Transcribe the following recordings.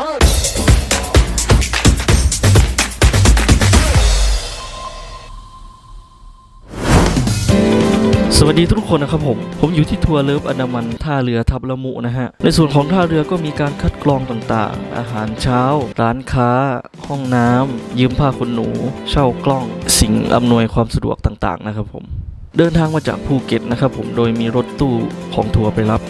สวัสดีทุกคนนะครับผม ผมอยู่ที่ทัวร์เลิฟอันดามันท่าเรือทับละมุนะฮะ ในส่วนของท่าเรือก็มีการคัดกรองต่างๆ อาหารเช้า ร้านค้า ห้องน้ำยืมผ้าขนหนู เช่ากล้อง สิ่งอำนวยความสะดวกต่างๆนะครับผม เดินทางมาจากภูเก็ตนะครับผม โดยมีรถตู้ของทัวร์ไปรับ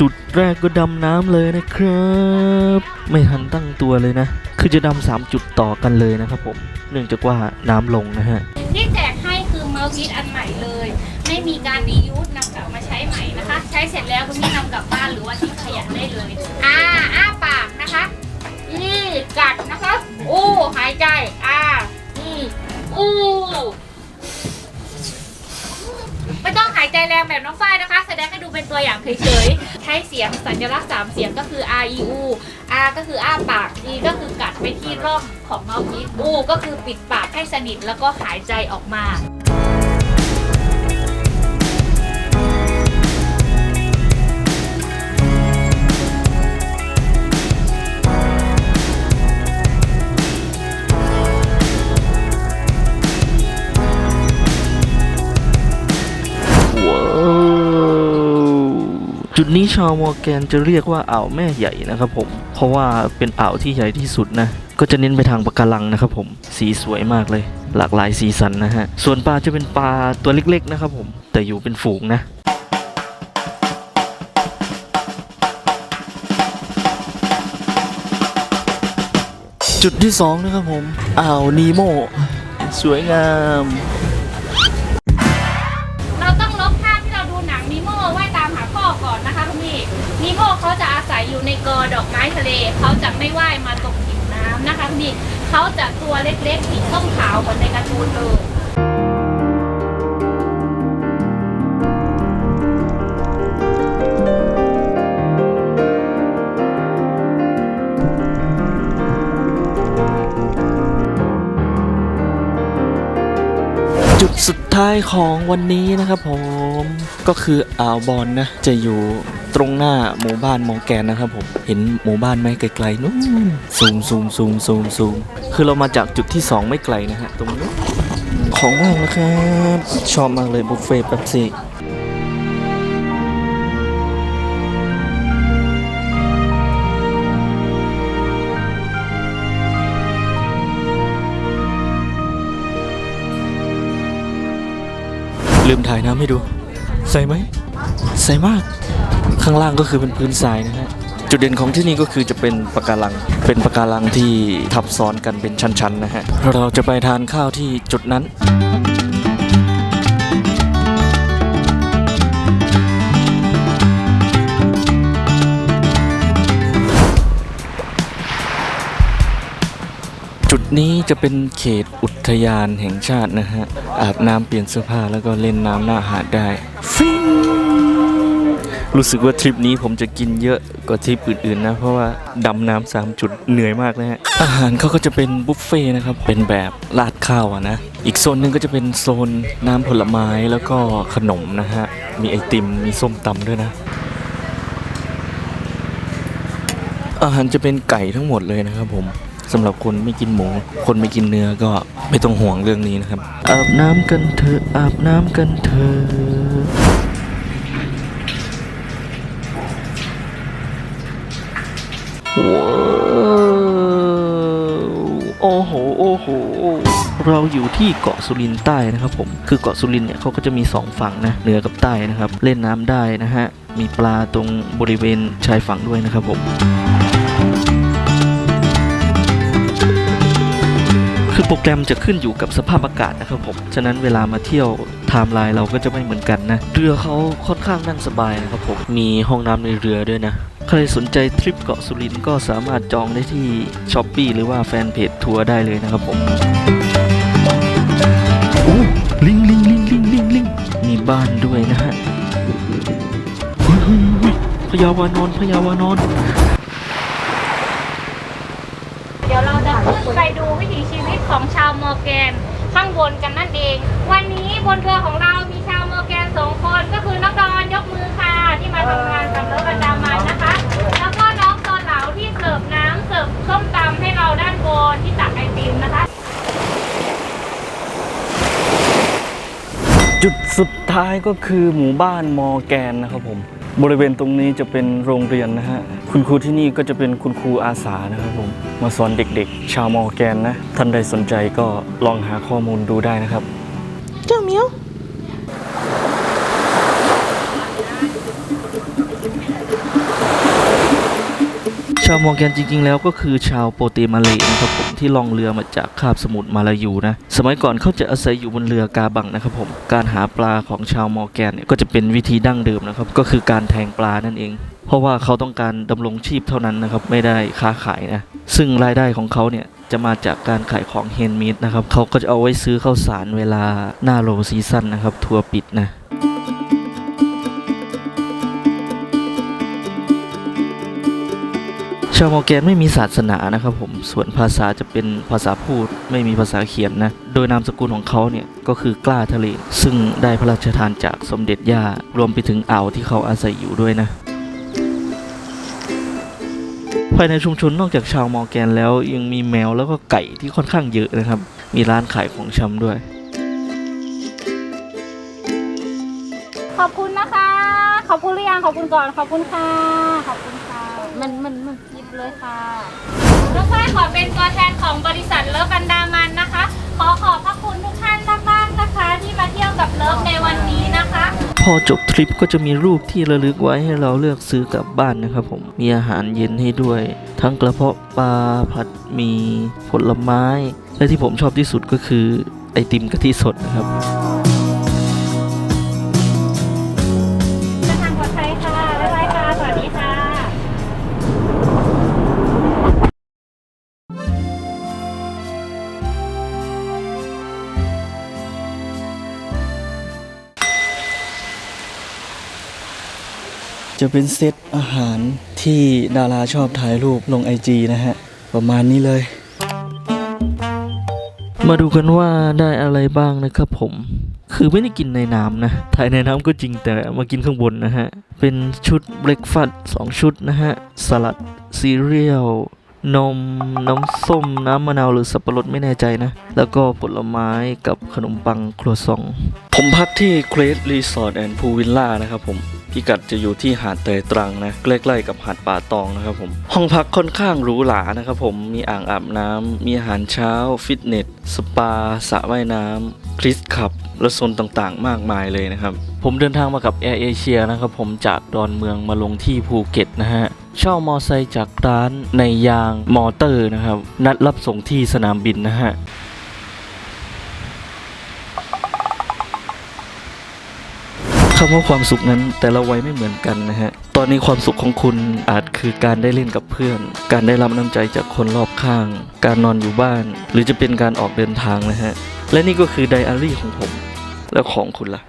จุดแรกก็ดำน้ำเลยนะครับ ไม่ทันตั้งตัวเลยนะ คือจะดำสามจุดต่อกันเลยนะครับผม เนื่องจากว่าน้ำลงนะฮะ ที่แจกให้คือเมลคิดอันใหม่เลย ไม่มีการรียูสนำกลับมาใช้ใหม่นะคะ ใช้เสร็จแล้วคุณพี่นำกลับบ้านหรือว่าทิ้งขยะได้เลย อ่าอ้าปากนะคะนี่กัดนะคะอู้หายใจ อ่านี่อู้ ไม่ต้องหายใจแรงแบบน้องฝ้ายนะคะ แสดงให้ดูเป็นตัวอย่างเฉยๆ ใช้เสียงสัญลักษณ์สามเสียงก็คือ R E U R ก็คืออ้าปาก E ก็คือกัดไปที่ร่องของเมาส์พี U ก็คือปิดปากให้สนิทแล้วก็หายใจออกมา จุดนี้ชาวมอร์แกนจะเรียกว่าอ่าวแม่ใหญ่นะครับผม เพราะว่าเป็นอ่าวที่ใหญ่ที่สุดนะ ก็จะเน้นไปทางปะการังนะครับผม สีสวยมากเลย หลากหลายสีสันนะฮะ ส่วนปลาจะเป็นปลาตัวเล็กๆนะครับผม แต่อยู่เป็นฝูงนะจุดที่สองนะครับผม อ่าวนีโม สวยงาม ในกอดอกไม้ทะเลเขาจะไม่ว่ายมาตกผิวน้ำนะคะนี่เขาจะตัวเล็กๆสีส้มขาวเหมือนในการ์ตูนเลย ของวันนี้นะครับผมก็คืออ่าวบอลนะ จะอยู่ตรงหน้าหมู่บ้านมองแกนนะครับผมเห็นหมู่บ้านไหมไกลๆนู้นซูมซูมซูมซูมซูมคือเรามาจากจุดที่ 2 ไม่ไกลนะฮะตรงนู้นของว่างนะครับ ชอบมากเลยบุฟเฟ่ต์แป๊บซี่ ถ่ายน้ำให้ดู ใส่ไหม ใส่มาก ข้างล่างก็คือเป็นพื้นทรายนะฮะ จุดเด่นของที่นี่ก็คือจะเป็นปะการัง เป็นปะการังที่ทับซ้อนกันเป็นชั้นๆนะฮะ เราจะไปทานข้าวที่จุดนั้น จุดนี้จะเป็นเขตอุทยานแห่งชาตินะฮะ อาบน้ำเปลี่ยนเสื้อผ้าแล้วก็เล่นน้ำหน้าหาดได้ฟิงรู้สึกว่าทริปนี้ผมจะกินเยอะกว่าทริปอื่นๆนะ เพราะว่าดำน้ำสามจุดเหนื่อยมากนะฮะ อาหารเขาก็จะเป็นบุฟเฟ่ต์นะครับ เป็นแบบราดข้าวอะนะ อีกโซนหนึงก็จะเป็นโซนน้ำผลไม้แล้วก็ขนมนะฮะ มีไอติมมีส้มตำด้วยนะ อาหารจะเป็นไก่ทั้งหมดเลยนะครับผม สำหรับคนไม่กินหมู คนไม่กินเนื้อก็ไม่ต้องห่วงเรื่องนี้นะครับ อาบน้ำกันเถอะอาบน้ำกันเถอะว้าวโอ้โห โอ้โห เราอยู่ที่เกาะสุรินทร์ใต้นะครับผม คือเกาะสุรินทร์เนี่ยเขาก็จะมีสองฝั่งนะ เหนือกับใต้นะครับ เล่นน้ำได้นะฮะ มีปลาตรงบริเวณชายฝั่งด้วยนะครับผม โปรแกรมจะขึ้นอยู่กับสภาพอากาศนะครับผม ฉะนั้นเวลามาเที่ยวไทม์ไลน์เราก็จะไม่เหมือนกันนะ เรือเขาค่อนข้างนั่งสบายนะครับผม มีห้องน้ำในเรือด้วยนะ ใครสนใจทริปเกาะสุรินทร์ก็สามารถจองได้ที่ช้อปปีหรือว่าแฟนเพจทัวร์ได้เลยนะครับผมลิงลิงลิงลิงลิงลิงมีบ้านด้วยนะฮะเฮ้ยเฮ้ยเฮ้ยพญาวานอนพญาวานอน เดี๋ยวเราจะขึ้นไปดูวิถีชีวิต ของชาวมอร์แกน ข้างบนกันนั่นเอง วันนี้บนเรือของเรามีชาวมอร์แกนสองคนก็คือน้องดอนยกมือค่ะ ที่มาทำงานกับเรือประจามันนะคะ แล้วก็น้องตอนเหลาที่เสิร์ฟน้ำเสิร์ฟส้มตำให้เราด้านบนที่ตักไอติมนะคะ จุดสุดท้ายก็คือหมู่บ้านมอร์แกนนะครับผม บริเวณตรงนี้จะเป็นโรงเรียนนะฮะ คุณครูที่นี่ก็จะเป็นคุณครูอาสานะครับผม มาสอนเด็กๆ ชาวมอร์แกนนะ ท่านใดสนใจก็ลองหาข้อมูลดูได้นะครับ เจ้าเมียวาวมอร์แกนจริง ๆ แล้วก็คือชาวโปเตมาเลนะครับผมที่ล่องเรือมาจากคาบสมุทรมาลายูนะสมัยก่อนเขาจะอาศัยอยู่บนเรือกาบังนะครับผมการหาปลาของชาวมอร์แกนเนี่ยก็จะเป็นวิธีดั้งเดิมนะครับก็คือการแทงปลานั่นเอง เพราะว่าเขาต้องการดำรงชีพเท่านั้นนะครับไม่ได้ค้าขายนะซึ่งรายได้ของเขาเนี่ยจะมาจากการขายของเฮนด์เมดนะครับเขาก็จะเอาไว้ซื้อข้าวสารเวลาหน้าโลซีซั่นนะครับทัวร์ปิดนะ ชาวมอร์แกนไม่มีศาสนานะครับผม ส่วนภาษาจะเป็นภาษาพูดไม่มีภาษาเขียนนะ โดยนามสกุลของเขาเนี่ยก็คือกล้าทะเล ซึ่งได้พระราชทานจากสมเด็จย่า รวมไปถึงอ่าวที่เขาอาศัยอยู่ด้วยนะภายในชุมชนนอกจากชาวมอร์แกนแล้วยังมีแมวแล้วก็ไก่ที่ค่อนข้างเยอะนะครับ มีร้านขายของชำด้วย ขอบคุณนะคะ ขอบคุณหรือยังขอบคุณก่อน ขอบคุณค่ะ ขอบคุณค่ะ มันมันมันคิดเลยค่ะน้องฝ้าขอเป็นตัวแทนของบริษัทเลิฟอันดามันนะคะ ขอขอบพระคุณทุกท่านมากๆนะคะ ที่มาเที่ยวกับเลิฟในวันนี้นะคะ พอจบทริปก็จะมีรูปที่ระลึกไว้ให้เราเลือกซื้อกลับบ้านนะครับผม มีอาหารเย็นให้ด้วย ทั้งกระเพาะปลาผัดหมีผลไม้ และที่ผมชอบที่สุดก็คือไอติมกะทิสดนะครับ จะเป็นเซตอาหารที่ดาราชอบถ่ายรูปลงไอจีนะฮะ ประมาณนี้เลย มาดูกันว่าได้อะไรบ้างนะครับผม คือไม่ได้กินในน้ำนะ ถ่ายในน้ำก็จริงแต่มากินข้างบนนะฮะ เป็นชุดเบรกฟาสต์สองชุดนะฮะ สลัด ซีเรียลนม น้ำส้ม น้ำมะนาวหรือสับปะรดไม่แน่ใจนะ แล้วก็ผลไม้กับขนมปังครัวซอง ผมพักที่เกร t รีสอร์ทแอนด์พูวิลล่านะครับผม พิกัดจะอยู่ที่หาดเตยตรังนะใกล้ๆกับหาดป่าตองนะครับผมห้องพักค่อนข้างหรูหรานะครับผมมีอ่างอาบน้ำมีอาหารเช้า ฟิตเนสสปาสระว่ายน้ำคริสคับและโซนต่างๆ มากมายเลยนะครับ ผมเดินทางมากับแอร์เอเชียนะครับผมจากดอนเมืองมาลงที่ภูเก็ตนะฮะเช่ามอไซค์จากร้านในยางมอเตอร์นะครับ นัดรับส่งที่สนามบินนะฮะ คำว่าความสุขนั้นแต่ละวัยไม่เหมือนกันนะฮะ ตอนนี้ความสุขของคุณอาจคือการได้เล่นกับเพื่อน การได้รับน้ำใจจากคนรอบข้าง การนอนอยู่บ้าน หรือจะเป็นการออกเดินทางนะฮะ และนี่ก็คือไดอารี่ของผม แล้วของคุณล่ะ